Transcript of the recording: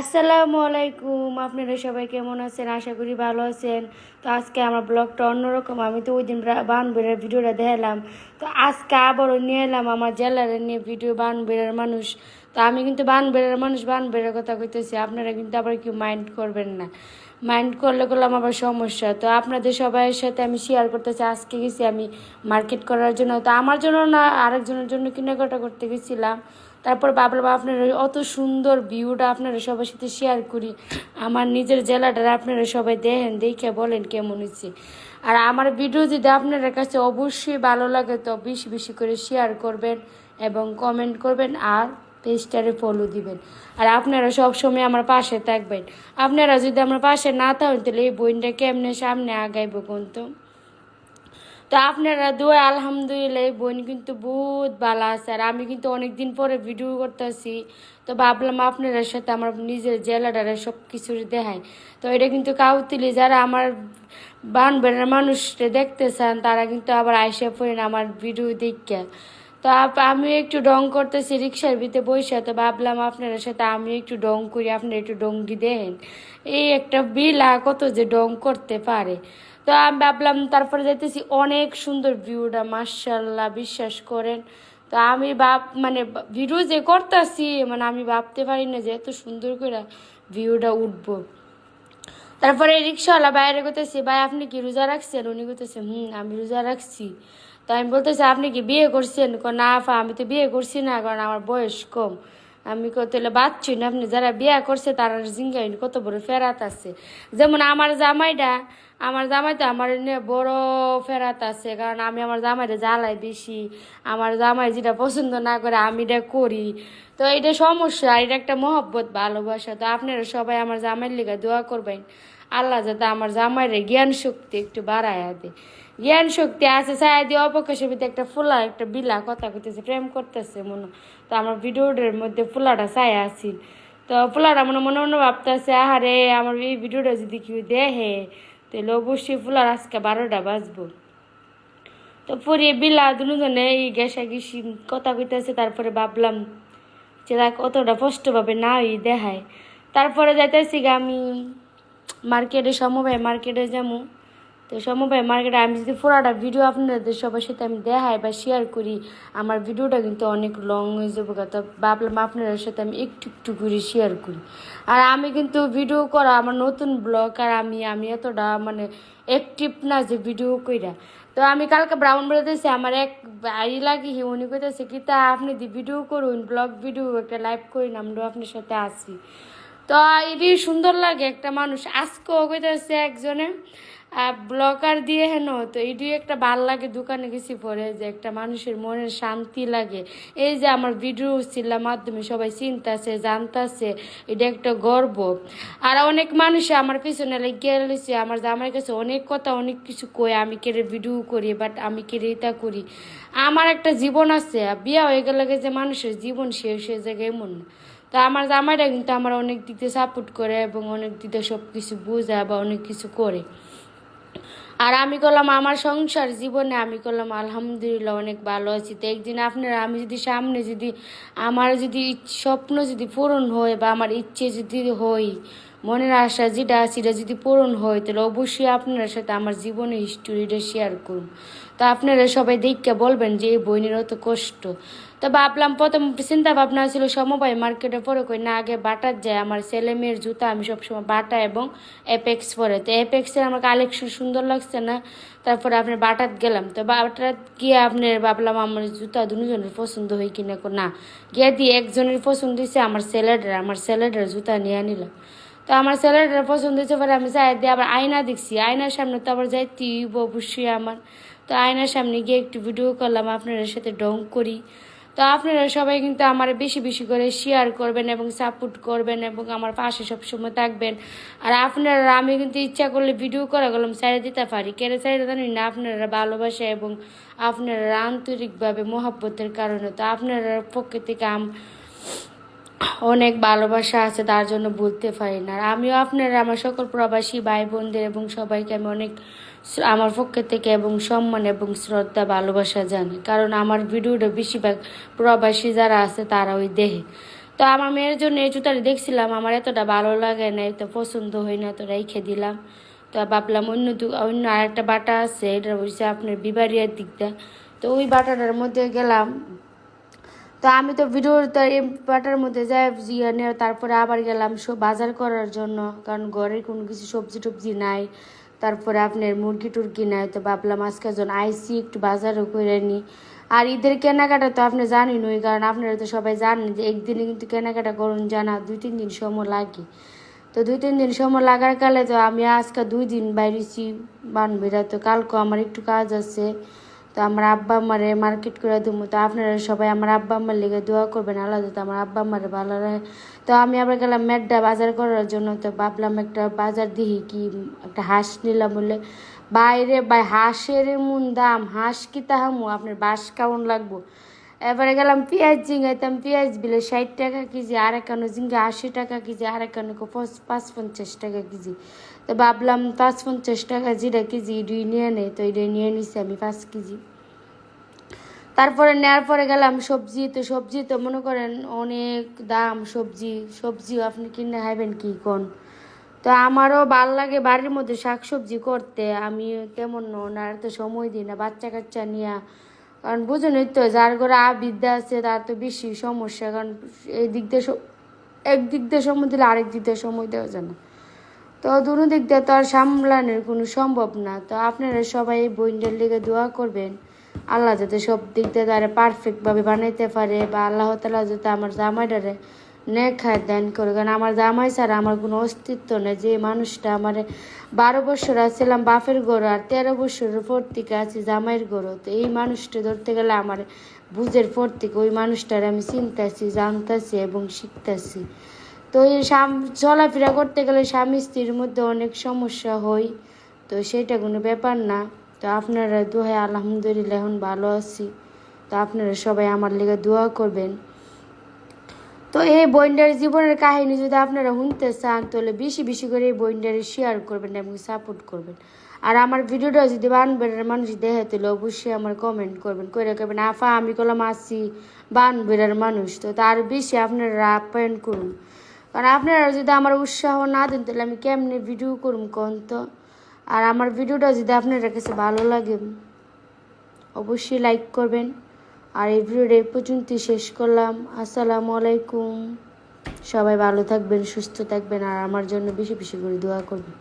আসসালামু আলাইকুম। আপনারা সবাই কেমন আছেন? আশা করি ভালো আছেন। তো আজকে আমার ব্লগটা অন্যরকম। আমি তো ওই দিন বানবেড়ার ভিডিওটা দেখালাম। তো আজকে আবারও নিয়ে এলাম আমার জেলারে নিয়ে ভিডিও বানবেড়ার মানুষ। তো আমি কিন্তু বানবেড়ার মানুষ বানবেড়ার কথা কইতেছি। আপনারা কিন্তু আবার কেউ মাইন্ড করবেন না। মাইন্ড করলে করলাম আবার সমস্যা। তো আপনাদের সবাইয়ের সাথে আমি শেয়ার করতেছি। আজকে গেছি আমি মার্কেট করার জন্য। তো আমার জন্য না, আরেকজনের জন্য কেনাকাটা করতে গেছিলাম। তারপর ভাবলাম আপনার অত সুন্দর ভিউটা আপনারা সবার সাথে শেয়ার করি। আমার নিজের জেলাটার আপনারা সবাই দেখেন, দেখে বলেন কেমন হচ্ছে আর আমার ভিডিও যদি আপনাদের কাছে অবশ্যই ভালো লাগে, তো বেশি বেশি করে শেয়ার করবেন এবং কমেন্ট করবেন আর পেজটারে ফলো দিবেন। আর আপনারা সব সময় আমার পাশে থাকবেন। আপনারা যদি আমার পাশে না থাকেন, তাহলে এই বইনটা কেমনে সামনে আগাইব কিন্তু তো আপনারা দোয়া, আলহামদুলিল্লাহ, এই বোন কিন্তু বহুত ভালো আছে। আর আমি কিন্তু অনেক দিন পরে ভিডিও করতেছি। তো ভাবলাম আপনাদের সাথে আমার নিজের জেলাটারে সব কিছু দেখায় তো এটা কিন্তু কাউতিলি, যারা আমার বান বেড়ার মানুষরা দেখতে চান তারা কিন্তু আবার আইসা পড়েন আমার ভিডিও দেখে। তো আমি একটু ডং করতেছি রিক্সার ভিতরে বসে, তো ভাবলাম আপনার সাথে আমি একটু ডং করি, আপনারা একটু ডঙ্গি দেন। এই একটা বিলা কত যে ডং করতে পারে। তো আমি ভাবলাম তারপরে যাইতেছি, অনেক সুন্দর ভিউটা মার্শাল্লাহ বিশ্বাস করেন। তো আমি ভাব মানে ভিডিও যে করতেছি মানে আমি ভাবতে পারি না যে এত সুন্দর করে ভিউটা উঠবো। তারপরে রিক্সাওয়ালা বাইরে করতেছি ভাই, আপনি কি রোজা রাখছেন? উনি করতেছে হুম, আমি রোজা রাখছি। তো আমি বলতেছি, আপনি কি বিয়ে করছেন? কো না ফা আমি তো বিয়ে করছি না, কারণ আমার বয়স কম। আমি কতলে বাচ্চি না আপনি যারা বিয়ে করছে তারা জিঙ্গাইন কত বড় ফেরাত আছে। যেমন আমার জামাইটা, আমার জামাই তো আমার বড় ফেরাত আছে, কারণ আমি আমার জামাইটা জ্বালাই বেশি। আমার জামাই যেটা পছন্দ না করে, আমি এটা করি। তো এটা সমস্যা এটা একটা মহব্বত, ভালোবাসা। তো আপনারা সবাই আমার জামাইয়ের লিগা দোয়া করবেন। আল্লাহ যাতে আমার জামাইরে জ্ঞান শক্তি একটু বাড়ায় দেয়। জ্ঞান শক্তি আছে, ছায়া দিয়ে অবকাশের ভিতরে একটা ফুলা, একটা বিলা কথা কইতেছে, প্রেম করতেছে মনে। তো আমার ভিডিওটার মধ্যে ফুলাটা ছায়া আছিল। তো ফুলাটা মনে মনে মনে ভাবতেছে, আহারে, আমার এই ভিডিওটা যদি কেউ দেখে, তাহলে অবশ্যই ফুলার আজকে বারোটা বাজবো। তো পরে বিলা, দুজনে এই গেসা গেছি কথা কইতেছে, তারপরে ভাবলাম যে তাকে অতটা স্পষ্টভাবে না ওই দেখায়। তারপরে যাইতেছি আমি মার্কেটে, সমবায় মার্কেটে যাব তো সমবায় মার্কেটে আমি যদি পুরাটা ভিডিও আপনাদের সবার সাথে আমি দেখাই বা শেয়ার করি, আমার ভিডিওটা কিন্তু অনেক লং হয়ে যাব তো ভাবলাম আপনাদের সাথে আমি একটু একটু করে শেয়ার করি। আর আমি কিন্তু ভিডিও করা আমার নতুন ব্লগ আর আমি আমি এতটা মানে অ্যাক্টিভ না যে ভিডিও কইরা। তো আমি কালকে ব্রাউন বেরোতেছি আমার এক ভাই লাগি উনি কইতেছে কি তা আপনি দি ভিডিও করুন ব্লগ ভিডিও একটা লাইভ করিন আমরা আপনার সাথে আসি তো এটি সুন্দর লাগে একটা মানুষ। আজকেও কইতেছে একজনে ব্লগার দিয়ে হেন, তো এটি একটা ভালো লাগে, দোকানে গেছি পরে যে একটা মানুষের মনের শান্তি লাগে। এই যে আমার ভিডিও ছিলার মাধ্যমে সবাই চিনতাছে, জানতাছে, এটা একটা গর্ব। আর অনেক মানুষ আমার পিছনে লেগে আমার জামার কাছে অনেক কথা, অনেক কিছু কই আমি কেড়ে ভিডিও করি বাট আমি কেড়ে এটা করি। আমার একটা জীবন আছে বিয়া হয়ে গেলে যে মানুষের জীবন শেষ হয়ে যায় এমন তো আমার জামাইটা কিন্তু আমার অনেক দিক সাপোর্ট করে এবং অনেক দিক সব কিছু বোঝায় বা অনেক কিছু করে। আর আমি করলাম আমার সংসার জীবনে, আমি করলাম আলহামদুলিল্লাহ অনেক ভালো আছি। তো একদিন আপনারা, আমি যদি সামনে যদি, আমার যদি স্বপ্ন যদি পূরণ হয় বা আমার ইচ্ছে যদি হয় মনের আশা যেটা সেটা যদি পূরণ হয়, তাহলে অবশ্যই আপনার সাথে আমার জীবনের হিস্টোরিটা শেয়ার করুন। তো আপনারা সবাই দেখকে বলবেন যে এই বইনের অত কষ্ট। তো ভাবলাম প্রথম চিন্তা ভাবনা ছিল সমবায় মার্কেটে পরে কই না, আগে বাটার যায়। আমার ছেলে মেয়ের জুতা আমি সবসময় বাটা এবং অ্যাপেক্স পরে। তো অ্যাপেক্সের আমার কালেকশন সুন্দর লাগছে না, তারপরে আপনার বাটাত গেলাম। তো বাটাত গিয়ে আপনার ভাবলাম আমার জুতা দুজনের পছন্দ হয় কিনা না। গিয়ে দিয়ে একজনের পছন্দ হয়েছে আমার স্যালাডের আমার স্যালাডের জুতা নিয়ে নিলাম। তো আমার স্যালাডের পছন্দ হয়েছে, পরে আমি চাই দিয়ে আবার আয়না দেখছি। আয়নার সামনে তো আবার যাইতে হইব অবশ্যই আমার। তো আয়নার সামনে গিয়ে একটু ভিডিও করলাম, আপনাদের সাথে ডং করি। তো আপনারা সবাই কিন্তু আমার বেশি বেশি করে শেয়ার করবেন এবং সাপোর্ট করবেন এবং আমার পাশে সবসময় থাকবেন। আর আপনারা, আমি কিন্তু ইচ্ছা করলে ভিডিও করা গেলাম সাইডে দিতে পারি। কেন সাইডে জানি না, আপনারা ভালোবাসা এবং আপনারা আন্তরিকভাবে মহাব্বতের কারণে। তো আপনারা পক্ষে থেকে আম অনেক ভালোবাসা আছে, তার জন্য বলতে পারি না। আর আমিও আপনারা, আমার সকল প্রবাসী ভাই বোনদের এবং সবাইকে আমি অনেক আমার পক্ষে থেকে এবং সম্মান এবং শ্রদ্ধা, ভালোবাসা জানি। কারণ আমার ভিডিওটা বেশিরভাগ প্রবাসী যারা আছে তারা ওই দেহে তো আমার মেয়ের জন্য এই জুতাটা দেখছিলাম, আমার এতটা ভালো লাগে না, এত পছন্দ হয় না তো রেখে দিলাম। তো ভাবলাম অন্য দু- অন্য আরেকটা বাটা আছে, এটা হচ্ছে আপনার বিবারিয়ার দিকটা। তো ওই বাটাটার মধ্যে গেলাম তো আমি তো ভিডিওটা এই বাটার মধ্যে যাই জিয়া নিয়ে তারপরে আবার গেলাম সব বাজার করার জন্য। কারণ ঘরের কোনো কিছু সবজি টবজি নাই। তারপরে আপনার মুরগি টুরগি নাই, তো ভাবলাম আজকে যখন আইসি একটু বাজারও করে নিই আর ঈদের কেনাকাটা তো আপনি জানেনই, কারণ আপনারা তো সবাই জানেন যে একদিনে কিন্তু কেনাকাটা করুন জানা দুই, তিন দিন সময় লাগে। তো দুই, তিন দিন সময় লাগার কালে তো আমি আজকে দুই দিন বাইরেছি বানবিরা তো কালকে আমার একটু কাজ আছে। তো আমার আব্বা আমারে মার্কেট করে দেবো তো আপনারা সবাই আমার আব্বা আম্মার লেগে দোয়া করবেন আলাদা তো আমার আব্বা আমারে ভালো রাখে। তো আমি আবার গেলাম ম্যাডা বাজার করার জন্য, তো ভাবলাম একটা বাজার দিহি কি, একটা হাঁস নিলাম বলে। বাইরে বাই হাঁসের এমন দাম, হাঁস কি তাহামু? আপনার বাস কেমন লাগবো? এবারে গেলাম পেঁয়াজ জিঙ্গাইতাম পেঁয়াজ বিলে ষাট টাকা কেজি, আর একানো জিঙ্গা আশি টাকা কেজি, আর একানো পাঁচ পঞ্চাশ টাকা কেজি। তো ভাবলাম পাঁচ পঞ্চাশ টাকা যেটা কেজি দুই নিয়ে নেই, তো এটা নিয়ে নিছি আমি পাঁচ কেজি। তারপরে নেওয়ার পরে গেলাম সবজি, তো সবজি তো মনে করেন অনেক দাম সবজি, সবজিও আপনি কিনে খাইবেন কি কোন? তো আমারও ভালো লাগে বাড়ির মধ্যে শাক সবজি করতে, আমি তেমন ওনার তো সময় দিই না বাচ্চা কাচ্চা নিয়ে কারণ বুঝেনই তো যার ঘরে আবিদ্যা আছে, তার তো বেশি সমস্যা। কারণ এই দিক দিয়ে এক দিক দিয়ে সময় দিলে আরেক দিক দিয়ে সময় দেওয়া যায় না। তো দুনো দিক দিয়ে তো আর সামলানোর কোনো সম্ভব না। তো আপনারা সবাই এই বইনটার লিগে দোয়া করবেন। আল্লাহ যাতে সব দিক দিয়ে তারা পারফেক্টভাবে বানাইতে পারে বা আল্লাহ তালা যাতে আমার জামাইটারে নেখায় দেন করে। কারণ আমার জামাই ছাড়া আমার কোনো অস্তিত্ব নেই। যে মানুষটা আমার বারো বছর আছিলাম বাপের গরু আর তেরো বছরের পর থেকে আছি জামাইয়ের গরু, তো এই মানুষটা ধরতে গেলে আমার বুঝের পর থেকে ওই মানুষটার আমি চিনতেছি, জানতেছি এবং শিখতেছি। তো এই সাম- চলাফেরা করতে গেলে স্বামী স্ত্রীর মধ্যে অনেক সমস্যা হয়, তো সেটা কোনো ব্যাপার না। তো আপনারা দোহাই আলহামদুলিল্লাহ, এখন ভালো আছি। তো আপনারা সবাই আমার লেগে দোয়া করবেন। তো এই বইন্ডার জীবনের কাহিনী যদি আপনারা শুনতে চান, তাহলে বেশি বেশি করে এই বইন্ডারে শেয়ার করবেন এবং সাপোর্ট করবেন। আর আমার ভিডিওটা যদি বানবেড়ার মানুষ দেখে, তাহলে অবশ্যই আমার কমেন্ট করবেন। করে করবেন আফা, আমি কলাম আসি বানবেড়ার মানুষ। তো তার বেশি আপনারা আপ্যায়ন করুন। কারণ আপনারা যদি আমার উৎসাহ না দেন, তাহলে আমি কেমনে ভিডিও করুন কোন তো? আর আমার ভিডিওটা যদি আপনার কাছে ভালো লাগে, অবশ্যই লাইক করবেন। আর এই ভিডিওটা এই পর্যন্তই শেষ করলাম। আসসালামু আলাইকুম। সবাই ভালো থাকবেন, সুস্থ থাকবেন, আর আমার জন্য বেশি বেশি করে দোয়া করবেন।